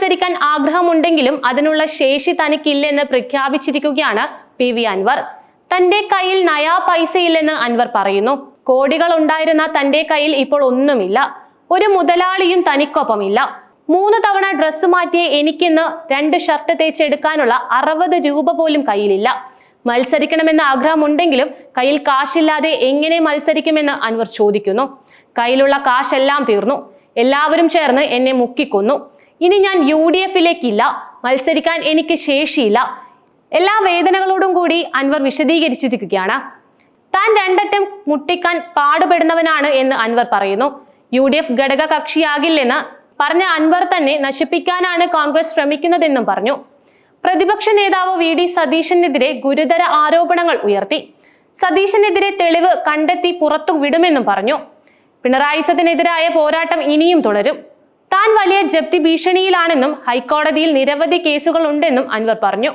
മത്സരിക്കാൻ ആഗ്രഹമുണ്ടെങ്കിലും അതിനുള്ള ശേഷി തനിക്കില്ലെന്ന് പ്രഖ്യാപിച്ചിരിക്കുകയാണ് പി വി അൻവർ. തന്റെ കയ്യിൽ നയാ പൈസയില്ലെന്ന് അൻവർ പറയുന്നു. കോടികൾ ഉണ്ടായിരുന്ന തന്റെ കയ്യിൽ ഇപ്പോൾ ഒന്നുമില്ല. ഒരു മുതലാളിയും തനിക്കൊപ്പമില്ല. മൂന്ന് തവണ ഡ്രസ്സ് മാറ്റിയ എനിക്കിന്ന് രണ്ട് ഷർട്ട് തേച്ചെടുക്കാനുള്ള അറുപത് രൂപ പോലും കയ്യിലില്ല. മത്സരിക്കണമെന്ന് ആഗ്രഹമുണ്ടെങ്കിലും കയ്യിൽ കാശില്ലാതെ എങ്ങനെ മത്സരിക്കുമെന്ന് അൻവർ ചോദിക്കുന്നു. കയ്യിലുള്ള കാശെല്ലാം തീർന്നു. എല്ലാവരും ചേർന്ന് എന്നെ മുക്കിക്കൊന്നു. ഇനി ഞാൻ യു ഡി എഫിലേക്കില്ല. മത്സരിക്കാൻ എനിക്ക് ശേഷിയില്ല. എല്ലാ വേദനകളോടും കൂടി അൻവർ വിശദീകരിച്ചിരിക്കുകയാണ്. താൻ രണ്ടറ്റം മുട്ടിക്കാൻ പാടുപെടുന്നവനാണ് എന്ന് അൻവർ പറയുന്നു. യു ഡി എഫ് ഘടക കക്ഷിയാകില്ലെന്ന് പറഞ്ഞ അൻവർ തന്നെ നശിപ്പിക്കാനാണ് കോൺഗ്രസ് ശ്രമിക്കുന്നതെന്നും പറഞ്ഞു. പ്രതിപക്ഷ നേതാവ് വി ഡി സതീശനെതിരെ ഗുരുതര ആരോപണങ്ങൾ ഉയർത്തി. സതീശനെതിരെ തെളിവ് കണ്ടെത്തി പുറത്തു വിടുമെന്നും പറഞ്ഞു. പിണറായി സതിനെതിരായ പോരാട്ടം ഇനിയും തുടരും. താൻ വലിയ ജപ്തി ഭീഷണിയിലാണെന്നും ഹൈക്കോടതിയിൽ നിരവധി കേസുകൾ ഉണ്ടെന്നും അൻവർ പറഞ്ഞു.